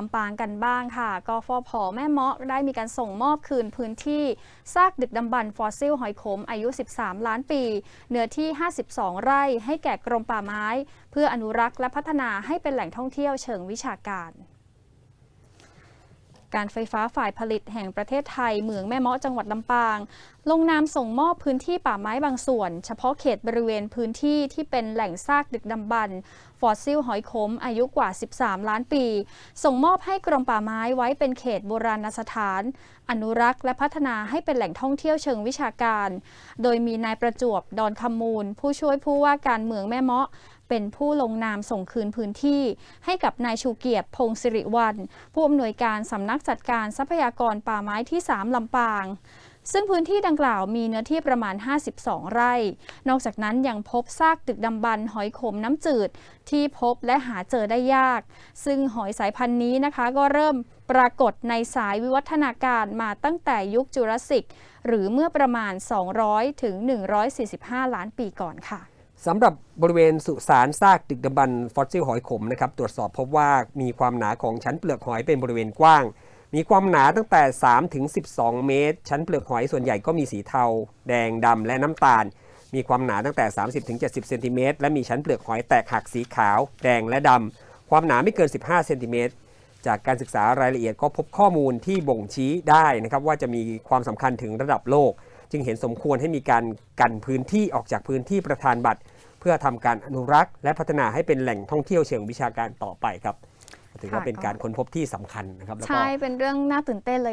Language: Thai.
ลำปางกันบ้างค่ะ กฟผ แม่เมาะได้มีการส่งมอบคืนพื้นที่ซากดึกดำบรรพ์ฟอสซิลหอยขมอายุ 13 ล้านปี เนื้อที่ 52 ไร่ให้แก่กรมป่าไม้ เพื่ออนุรักษ์และพัฒนาให้เป็นแหล่งท่องเที่ยวเชิงวิชาการ การไฟฟ้าฝ่ายผลิตแห่งประเทศไทยเหมืองแม่เมาะจังหวัดลำปาง ลงนามส่งมอบพื้นที่ป่าไม้บางส่วน เฉพาะเขตบริเวณพื้นที่ที่เป็นแหล่งซากดึกดำบรรพ์ฟอสซิลหอยขมอายุกว่า 13 ล้านปี ส่งมอบให้กรมป่าไม้ไว้เป็นเขตโบราณสถาน อนุรักษ์และพัฒนาให้เป็นแหล่งท่องเที่ยวเชิงวิชาการ โดยมีนายประจวบดอนคำมูล ผู้ช่วยผู้ว่าการเมืองแม่เมาะ เป็นผู้ลงนามส่งคืนพื้นที่ ให้กับนายชูเกียรติพงศิริวัลผู้อำนวยการสำนักจัดการทรัพยากรป่าไม้ที่ 3 ลำปาง ซึ่งพื้นที่ดังกล่าวมีเนื้อที่ประมาณ 52 ไร่ นอกจากนั้นยังพบซากดึกดำบรรหอยขมน้ำจืด ที่พบและหาเจอได้ยาก ซึ่งหอยสายพันธุ์นี้นะคะก็เริ่มปรากฏในสายวิวัฒนาการมาตั้งแต่ยุคจูราสสิกหรือเมื่อประมาณ 200 ถึง 145 ล้านปีก่อนค่ะ สำหรับบริเวณสุสานซากดึกดำบรรพ์ฟอสซิลหอยขมนะครับตรวจสอบพบว่ามีความหนาของชั้นเปลือกหอยเป็นบริเวณกว้าง มีความหนาตั้งแต่ 3 ถึง 12 เมตร ชั้นเปลือกหอยส่วนใหญ่ก็มีสีเทา แดงดำและน้ำตาล มีความหนาตั้งแต่ 30 ถึง 70 เซนติเมตรและมีชั้นเปลือกหอยแตกหักสีขาว แดงและดำความหนาไม่เกิน 15 เซนติเมตร จากการศึกษารายละเอียดก็พบข้อมูลที่บ่งชี้ได้นะครับว่าจะมีความสำคัญถึงระดับโลก จึงเห็นสมควรให้มีการกันพื้นที่ออกจากพื้นที่ประธานบัตร เพื่อทำการอนุรักษ์ และพัฒนาให้เป็นแหล่งท่องเที่ยวเชิงวิชาการต่อไปครับถือว่าเป็นการค้นพบที่สำคัญนะครับใช่เป็นเรื่องน่าตื่นเต้นเลย